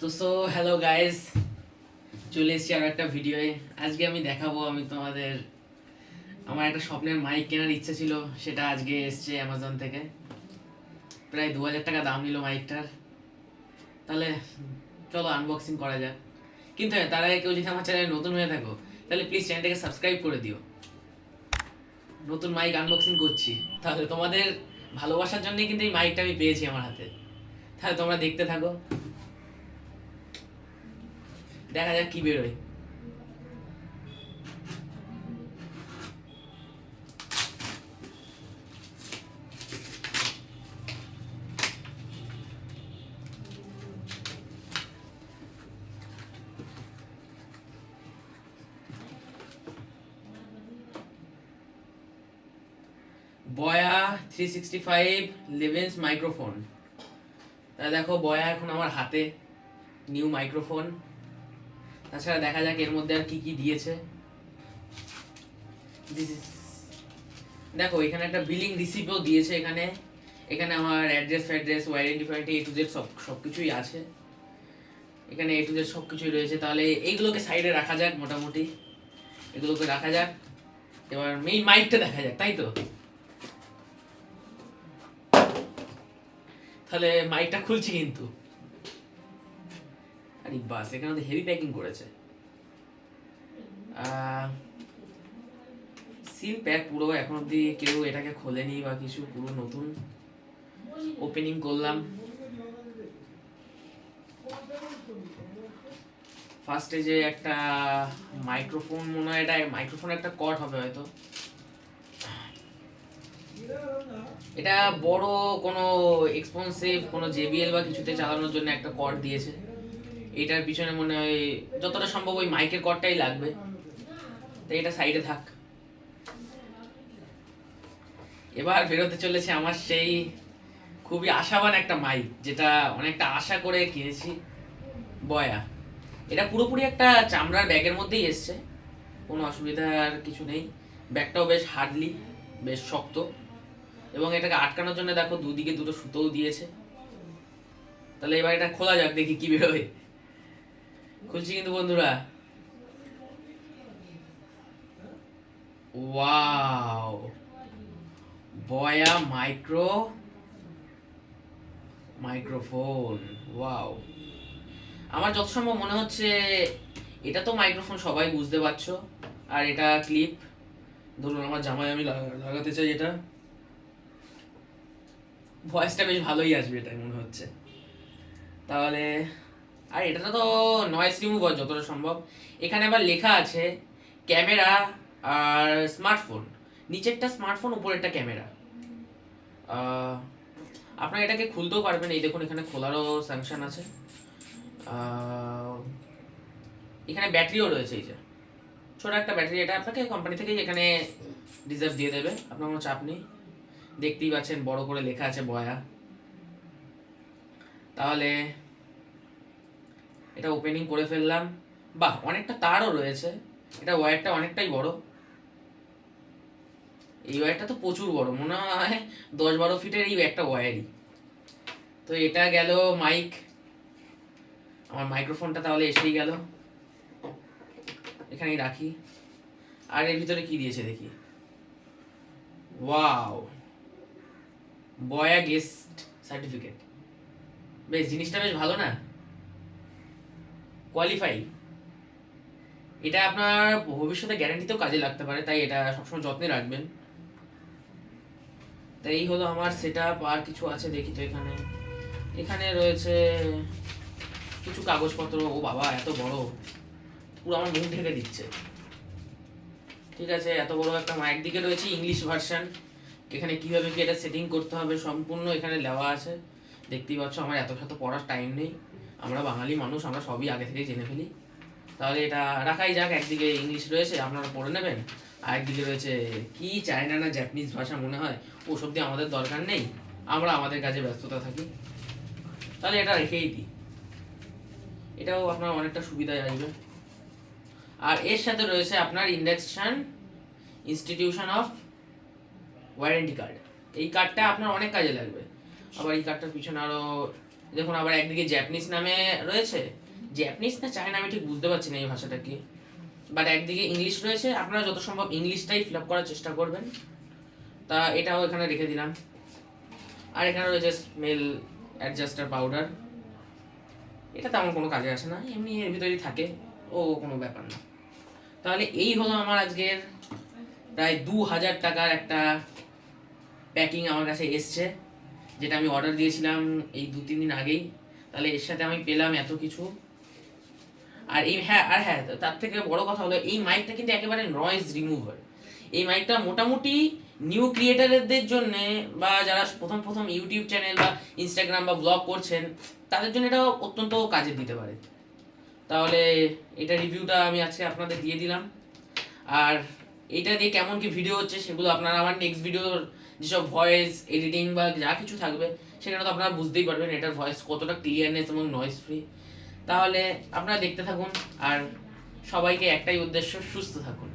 তো so hello guys চলে এসেছি আর একটা ভিডিওয়ে আজকে আমি দেখাবো, আমি তোমাদের, আমার একটা স্বপ্নের মাইক কেনার ইচ্ছে ছিল, সেটা আজকে এসছে অ্যামাজন থেকে। প্রায় দু হাজার টাকা দাম নিল মাইকটার তাহলে, চলো আনবক্সিং করা যাক। কিন্তু হ্যাঁ তার আগে কেউ যদি আমার চ্যানেলে নতুন হয়ে থাকো, তাহলে প্লিজ চ্যানেলটাকে সাবস্ক্রাইব করে দিও। নতুন মাইক আনবক্সিং করছি। তাহলে তোমাদের ভালোবাসার জন্যই কিন্তু এই মাইকটা আমি পেয়েছি আমার হাতে। তাহলে তোমরা দেখতে থাকো। দেখা যাক কি বেরোয়। বয়া থ্রি সিক্সটি ফাইভ লেভেন্স মাইক্রোফোন তা দেখো, বয়া এখন আমার হাতে। নিউ মাইক্রোফোন তাছাড়া দেখা যাক এর মধ্যে আর কি কি দিয়েছে। দেখো, এখানে একটা বিলিং রিসিপ্টও দিয়েছে এখানে। এখানে আমার অ্যাড্রেস ফ্যাড্রেস ওয়ারেন্টি ফ্যারেন্টি এ টু জেড সব সব কিছুই আছে। এখানে এ টু জেড সব কিছুই রয়েছে। তাহলে এইগুলোকে সাইডে রাখা যাক মোটামুটি। এগুলোকে রাখা যাক। এবার মেইন মাইকটা দেখা যাক, তাই তো? তাহলে মাইকটা খুলছি কিন্তু। আরে বাস, এখানে তো হেভি প্যাকিং করেছে। সিল প্যাক পুরো এখন অব্দি কেউ এটাকে খোলেনি বা কিছু, পুরো নতুন। ওপেনিং করলাম। ফার্স্টে যে একটা মাইক্রোফোন মনে হয় এটা মাইক্রোফোন একটা কট হবে হয়তো। এটা বড় কোনো এক্সপেন্সিভ কোনো জেবিএল বা কিছুতে চালানোর জন্য একটা কর্ড দিয়েছে। এটার পিছনে মনে হয় যতটা সম্ভব ওই মাইকের কর্ডটাই লাগবে। তো এটা সাইডে থাক। এবার বেরোতে চলেছে আমার সেই খুবই আশাবান একটা মাইক, যেটা অনেকটা আশা করে কিনেছি, বয়া। এটা পুরোপুরি একটা চামড়ার ব্যাগের মধ্যেই এসছে, কোনো অসুবিধার কিছু নেই। ব্যাগটাও বেশ হার্ডলি, বেশ শক্ত। এবং এটাকে আটকানোর জন্য দেখো দুদিকে দুটো সুতোও দিয়েছে। তাহলে এবার এটা খোলা যাক, দেখি কি বেরোয়। খুলছি কিন্তু বন্ধুরা। ওয়াও। বয়া মাইক্রো মাইক্রোফোন, ওয়াও। আমার যত সম্ভব মনে হচ্ছে এটা তো মাইক্রোফোন, সবাই বুঝতে পারছ। আর এটা ক্লিপ। ধরুন আমার জামায় আমি লাগা- লাগাতে চাই এটা। ভয়েসটা বেশ ভালোই আসবে এটাই মনে হচ্ছে। তাহলে আর এটা তো নয়েস রিমুভার যতটা সম্ভব। এখানে আবার লেখা আছে ক্যামেরা আর স্মার্টফোন নিচেরটা স্মার্টফোন উপরেরটা ক্যামেরা আপনারা এটাকে খুলতেও পারবেন। এই দেখুন, এখানে খোলারও স্যাংশন আছে। এখানে ব্যাটারিও রয়েছে এই যে। ছোট একটা ব্যাটারি এটা আপনাকে কোম্পানি থেকেই এখানে রিজার্ভ দিয়ে দেবে। আপনার কোনো চাপ নেই। দেখতেই পাচ্ছেন, বড় করে লেখা আছে বয়া। তাহলে এটা ওপেনিং করে ফেললাম। বাহ, অনেকটা তারও রয়েছে। এটা ওয়্যারটা অনেকটাই বড়। এই ওয়্যারটা তো প্রচুর বড়, মনে হয় দশ বারো ফিটের এই একটা ওয়্যারই তো এটা গেল মাইক আমার মাইক্রোফোনটা তাহলে এসেই গেল। এখানেই রাখি। আর এর ভিতরে কি দিয়েছে দেখি? ওয়াও বয়া গেস্ট সার্টিফিকেট বেশ, জিনিসটা বেশ ভালো না? কোয়ালিফাই এটা আপনার ভবিষ্যতে গ্যারান্টিতেও কাজে লাগতে পারে, তাই এটা সবসময় যত্নে রাখবেন। তাই এই হলো আমার সেট আর কিছু আছে দেখি তো এখানে। এখানে রয়েছে কিছু কাগজপত্র। ও বাবা, এত বড়। পুরো আমার মুখ ঢেকে দিচ্ছে। ঠিক আছে, এত বড় একটা মায়ের দিকে রয়েছে ইংলিশ ভার্সান এখানে কীভাবে কি এটা সেটিং করতে হবে সম্পূর্ণ এখানে দেওয়া আছে। দেখতেই পাচ্ছ, আমার এত শত পড়ার টাইম নেই। আমরা বাঙালি মানুষ, আমরা সবই আগে থেকেই জেনে ফেলি। তাহলে এটা রাখাই যাক, একদিকে ইংলিশ রয়েছে, আপনারা পড়ে নেবেন। আর একদিকে রয়েছে, কি চায়না না জাপানিজ ভাষা মনে হয়? ওসব দিয়ে আমাদের দরকার নেই। আমরা আমাদের কাজে ব্যস্ততা থাকি। তাহলে এটা রেখেই দিই। এটাও আপনার অনেকটা সুবিধায় আসবে। আর এর সাথে রয়েছে আপনার induction institution of warranty card এই কার্ডটা আপনার অনেক কাজে লাগবে। আবার এই কার্ডটার পিছনে আরও দেখুন, আবার একদিকে জ্যাপানিজ নামে রয়েছে। জ্যাপানিজ না চায়না আমি ঠিক বুঝতে পারছি না এই ভাষাটা কি। বাট একদিকে ইংলিশ রয়েছে। আপনারা যত সম্ভব ইংলিশটাই ফিল আপ করার চেষ্টা করবেন। তা এটাও এখানে রেখে দিলাম। আর এখানে রয়েছে স্মেল অ্যাডজাস্টার পাউডার এটা তেমন কোনো কাজে আসে না। এমনি এর ভিতরেই থাকে। ও কোনো ব্যাপার না। তাহলে এই হলো আমার আজকের প্রায় দু হাজার টাকার একটা প্যাকিং আমার কাছে এসছে। যেটা আমি অর্ডার দিয়েছিলাম এই দু, তিন দিন আগেই, তাহলে এর সাথে আমি পেলাম এত কিছু। আর এই হ্যাঁ আর হ্যাঁ তার থেকে বড় কথা হলো, এই মাইকটা কিন্তু একেবারে নয়েজ রিমুভার এই মাইকটা মোটামুটি নিউ ক্রিয়েটারদের জন্য বা যারা প্রথম প্রথম ইউটিউব চ্যানেল বা ইনস্টাগ্রাম বা ব্লগ করছেন, তাদের জন্য এটা অত্যন্ত কাজে দিতে পারে। তাহলে এটা রিভিউটা আমি আজকে আপনাদের দিয়ে দিলাম। আর এটা দিয়ে কেমন কি ভিডিও হচ্ছে, সেগুলো আপনারা আমার নেক্সট ভিডিওর যেসব ভয়েস এডিটিং বা যা কিছু থাকবে, সেখানে তো আপনারা বুঝতেই পারবেন এটার ভয়েস কতটা ক্লিয়ারনেস এবং নয়েস ফ্রি তাহলে আপনারা দেখতে থাকুন আর সবাইকে একটাই উদ্দেশ্য, সুস্থ থাকুন।